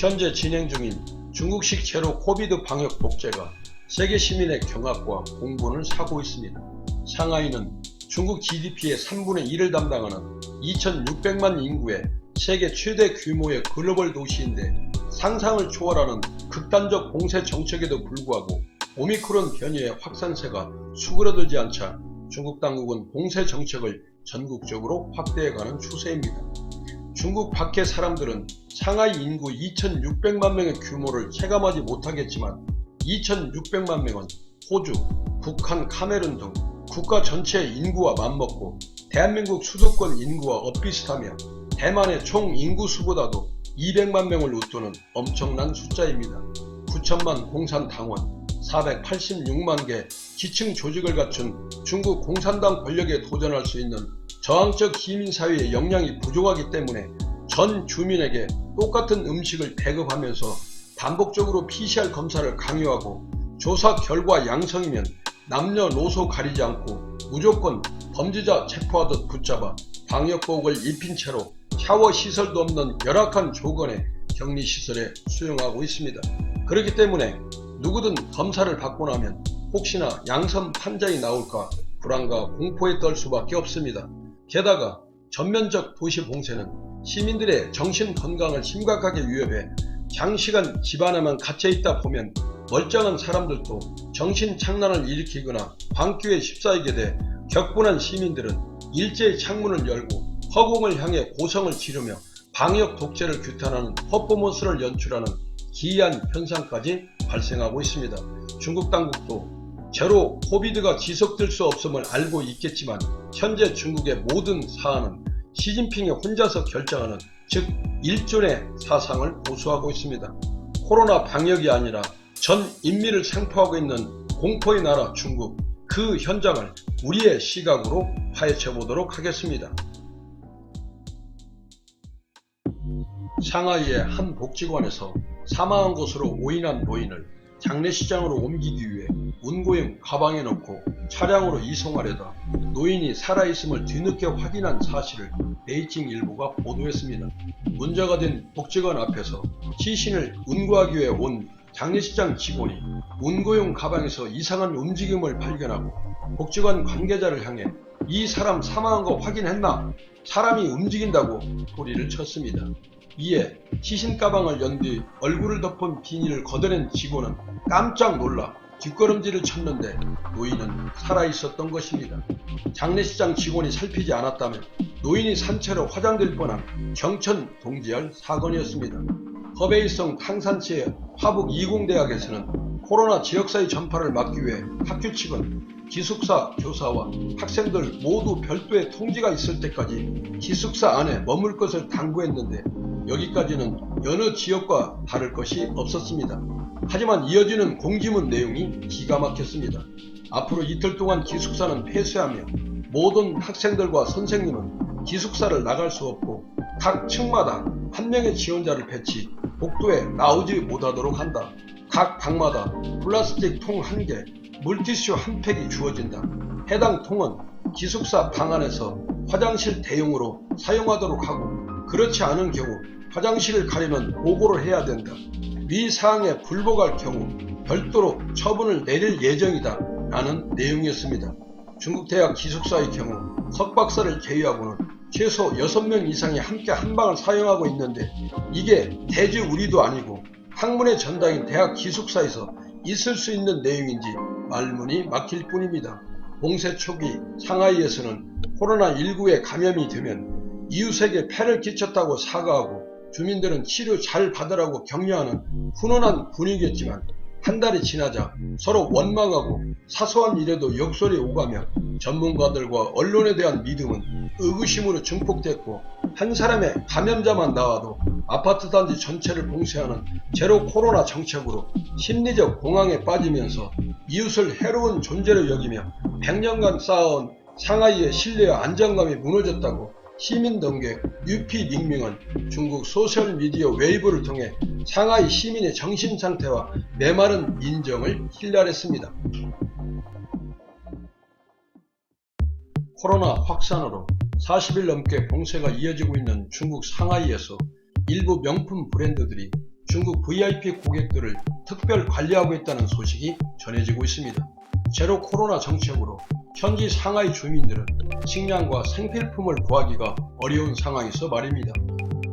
현재 진행 중인 중국식 제로 코비드 방역 독재가 세계 시민의 경악과 공분을 사고 있습니다. 상하이는 중국 GDP의 3분의 1을 담당하는 2,600만 인구의 세계 최대 규모의 글로벌 도시인데 상상을 초월하는 극단적 봉쇄 정책에도 불구하고 오미크론 변이의 확산세가 수그러들지 않자 중국 당국은 봉쇄 정책을 전국적으로 확대해가는 추세입니다. 중국 밖의 사람들은 상하이 인구 2,600만 명의 규모를 체감하지 못하겠지만 2,600만 명은 호주, 북한, 카메룬 등 국가 전체의 인구와 맞먹고 대한민국 수도권 인구와 엇비슷하며 대만의 총 인구 수보다도 200만 명을 웃도는 엄청난 숫자입니다. 9천만 공산 당원, 486만 개 지층 조직을 갖춘 중국 공산당 권력에 도전할 수 있는 저항적 시민사회의 역량이 부족하기 때문에 전 주민에게 똑같은 음식을 배급하면서 반복적으로 PCR 검사를 강요하고 조사 결과 양성이면 남녀노소 가리지 않고 무조건 범죄자 체포하듯 붙잡아 방역복을 입힌 채로 샤워 시설도 없는 열악한 조건의 격리시설에 수용하고 있습니다. 그렇기 때문에 누구든 검사를 받고 나면 혹시나 양성 판정이 나올까 불안과 공포에 떨 수밖에 없습니다. 게다가 전면적 도시 봉쇄는 시민들의 정신 건강을 심각하게 위협해 장시간 집 안에만 갇혀 있다 보면 멀쩡한 사람들도 정신 착란을 일으키거나 광기에 휩싸이게 돼 격분한 시민들은 일제히 창문을 열고 허공을 향해 고성을 지르며 방역 독재를 규탄하는 퍼포먼스를 연출하는 기이한 현상까지 발생하고 있습니다. 중국 당국도 제로 코비드가 지속될 수 없음을 알고 있겠지만 현재 중국의 모든 사안은 시진핑이 혼자서 결정하는 즉 일존의 사상을 고수하고 있습니다. 코로나 방역이 아니라 전 인민을 생포하고 있는 공포의 나라 중국 그 현장을 우리의 시각으로 파헤쳐 보도록 하겠습니다. 상하이의 한 복지관에서 사망한 것으로 오인한 노인을 장례시장으로 옮기기 위해 운고용 가방에 넣고 차량으로 이송하려다 노인이 살아있음을 뒤늦게 확인한 사실을 베이징 일보가 보도했습니다. 문제가 된 복지관 앞에서 시신을 운구하기 위해 온 장례시장 직원이 운고용 가방에서 이상한 움직임을 발견하고 복지관 관계자를 향해 이 사람 사망한 거 확인했나? 사람이 움직인다고 소리를 쳤습니다. 이에 시신 가방을 연 뒤 얼굴을 덮은 비닐을 걷어낸 직원은 깜짝 놀라 뒷걸음질을 쳤는데 노인은 살아있었던 것입니다. 장례시장 직원이 살피지 않았다면 노인이 산채로 화장될 뻔한 경천 동지열 사건이었습니다. 허베이성 탕산치의 화북 20대학에서는 코로나 지역사회 전파를 막기 위해 학교 측은 기숙사 교사와 학생들 모두 별도의 통지가 있을 때까지 기숙사 안에 머물 것을 당부했는데 여기까지는 여느 지역과 다를 것이 없었습니다. 하지만 이어지는 공지문 내용이 기가 막혔습니다. 앞으로 이틀 동안 기숙사는 폐쇄하며 모든 학생들과 선생님은 기숙사를 나갈 수 없고 각 층마다 한 명의 지원자를 배치, 복도에 나오지 못하도록 한다. 각 방마다 플라스틱 통 한 개, 물티슈 한 팩이 주어진다. 해당 통은 기숙사 방 안에서 화장실 대용으로 사용하도록 하고 그렇지 않은 경우 화장실을 가리는 보고를 해야 된다. 위 사항에 불복할 경우 별도로 처분을 내릴 예정이다. 라는 내용이었습니다. 중국 대학 기숙사의 경우 석박사를 제외하고는 최소 6명 이상이 함께 한 방을 사용하고 있는데 이게 대주 우리도 아니고 학문의 전당인 대학 기숙사에서 있을 수 있는 내용인지 말문이 막힐 뿐입니다. 봉쇄 초기 상하이에서는 코로나19에 감염이 되면 이웃에게 폐를 끼쳤다고 사과하고 주민들은 치료 잘 받으라고 격려하는 훈훈한 분위기였지만 한 달이 지나자 서로 원망하고 사소한 일에도 욕설이 오가며 전문가들과 언론에 대한 믿음은 의구심으로 증폭됐고 한 사람의 감염자만 나와도 아파트 단지 전체를 봉쇄하는 제로 코로나 정책으로 심리적 공황에 빠지면서 이웃을 해로운 존재로 여기며 100년간 쌓아온 상하이의 신뢰와 안정감이 무너졌다고 시민 등객 유피 닝밍은 중국 소셜미디어 웨이브를 통해 상하이 시민의 정신 상태와 메마른 인정을 힐날했습니다. 코로나 확산으로 40일 넘게 봉쇄가 이어지고 있는 중국 상하이에서 일부 명품 브랜드들이 중국 VIP 고객들을 특별 관리하고 있다는 소식이 전해지고 있습니다. 제로 코로나 정책으로 현지 상하이 주민들은 식량과 생필품을 구하기가 어려운 상황에서 말입니다.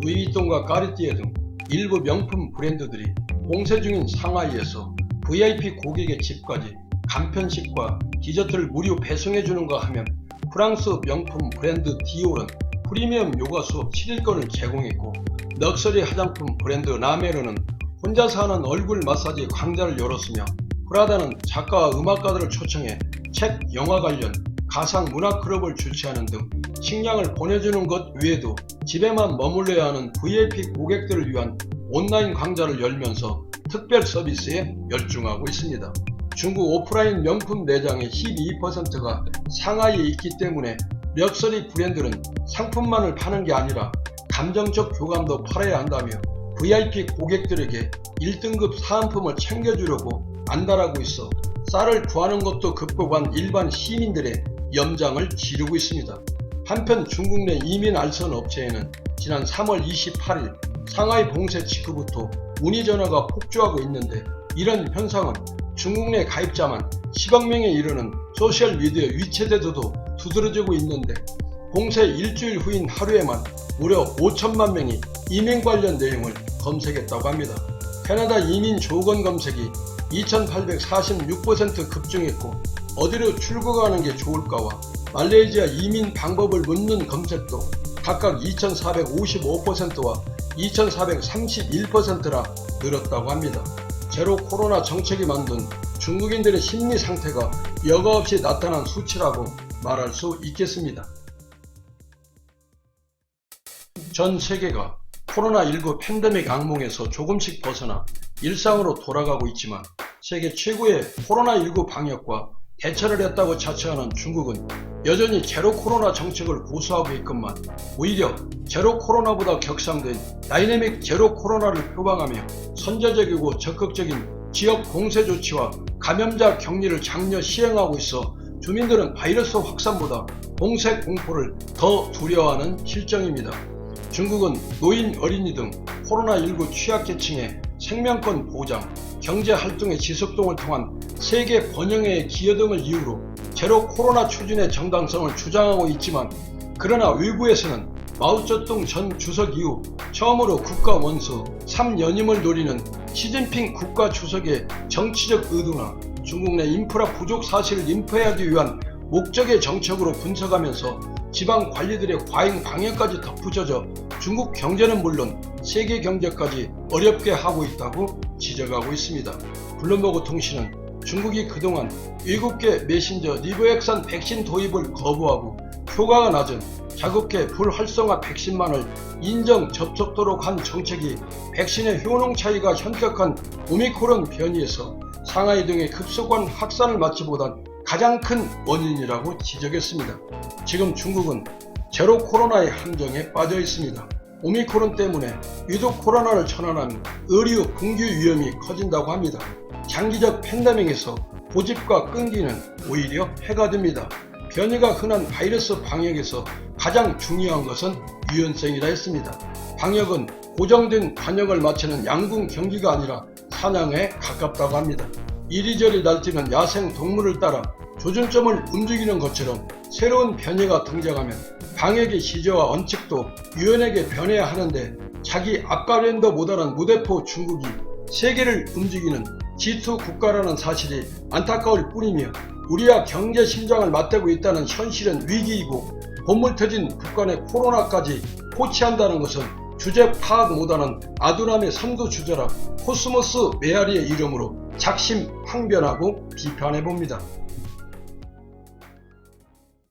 루이비통과 까르띠에 등 일부 명품 브랜드들이 공세 중인 상하이에서 VIP 고객의 집까지 간편식과 디저트를 무료 배송해주는가 하면 프랑스 명품 브랜드 디올은 프리미엄 요가 수업 7일권을 제공했고 럭셔리 화장품 브랜드 라메르는 혼자서 하는 얼굴 마사지 강좌를 열었으며 프라다는 작가와 음악가들을 초청해 책, 영화 관련 가상 문화 클럽을 주최하는 등 식량을 보내주는 것 외에도 집에만 머물러야 하는 VIP 고객들을 위한 온라인 강좌를 열면서 특별 서비스에 열중하고 있습니다. 중국 오프라인 명품 매장의 12%가 상하이에 있기 때문에 럭셔리 브랜드는 상품만을 파는 게 아니라 감정적 교감도 팔아야 한다며 VIP 고객들에게 1등급 사은품을 챙겨주려고 안달하고 있어 쌀을 구하는 것도 극복한 일반 시민들의 염장을 지르고 있습니다. 한편 중국 내 이민 알선 업체에는 지난 3월 28일 상하이 봉쇄 직후부터 문의 전화가 폭주하고 있는데 이런 현상은 중국 내 가입자만 10억 명에 이르는 소셜미디어 위챗에서도 두드러지고 있는데 봉쇄 일주일 후인 하루에만 무려 5천만 명이 이민 관련 내용을 검색했다고 합니다. 캐나다 이민 조건 검색이 2846% 급증했고 어디로 출국하는 게 좋을까와 말레이시아 이민 방법을 묻는 검색도 각각 2455%와 2431%라 늘었다고 합니다. 제로 코로나 정책이 만든 중국인들의 심리 상태가 여과 없이 나타난 수치라고 말할 수 있겠습니다. 전 세계가 코로나19 팬데믹 악몽에서 조금씩 벗어나 일상으로 돌아가고 있지만 세계 최고의 코로나19 방역과 대처를 했다고 자처하는 중국은 여전히 제로 코로나 정책을 고수하고 있건만 오히려 제로 코로나보다 격상된 다이내믹 제로 코로나를 표방하며 선제적이고 적극적인 지역 봉쇄 조치와 감염자 격리를 장려 시행하고 있어 주민들은 바이러스 확산보다 봉쇄 공포를 더 두려워하는 실정입니다. 중국은 노인, 어린이 등 코로나19 취약계층의 생명권 보장, 경제 활동의 지속동을 통한 세계 번영의 기여 등을 이유로 제로 코로나 추진의 정당성을 주장하고 있지만 그러나 외부에서는 마오쩌둥 전 주석 이후 처음으로 국가 원수 3연임을 노리는 시진핑 국가 주석의 정치적 의도나 중국 내 인프라 부족 사실을 인포하기 위한 목적의 정책으로 분석하면서 지방 관리들의 과잉 방역까지 덧붙여져 중국 경제는 물론 세계 경제까지 어렵게 하고 있다고 지적하고 있습니다. 블룸버그 통신은 중국이 그동안 7개 메신저 리브액산 백신 도입을 거부하고 효과가 낮은 자국계 불활성화 백신만을 인정 접촉도록 한 정책이 백신의 효능 차이가 현격한 오미크론 변이에서 상하이 등의 급속한 확산을 맞지보단 가장 큰 원인이라고 지적했습니다. 지금 중국은 제로 코로나의 함정에 빠져 있습니다. 오미크론 때문에 유독 코로나를 전환한 의료 공규 위험이 커진다고 합니다. 장기적 팬데믹에서 고집과 끈기는 오히려 해가 됩니다. 변이가 흔한 바이러스 방역에서 가장 중요한 것은 유연성이라 했습니다. 방역은 고정된 관역을 마치는 양궁 경기가 아니라 사냥에 가깝다고 합니다. 이리저리 날뛰는 야생 동물을 따라 조준점을 움직이는 것처럼 새로운 변이가 등장하면 방역의 시제와 원칙도 유연하게 변해야 하는데 자기 아까랜더 못하는 무대포 중국이 세계를 움직이는 G2 국가라는 사실이 안타까울 뿐이며 우리와 경제 심장을 맞대고 있다는 현실은 위기이고 본물 터진 북한의 코로나까지 포치한다는 것은 주제 파악 못하는 아두람의 선두주자라 코스모스 메아리의 이름으로 작심 항변하고 비판해 봅니다.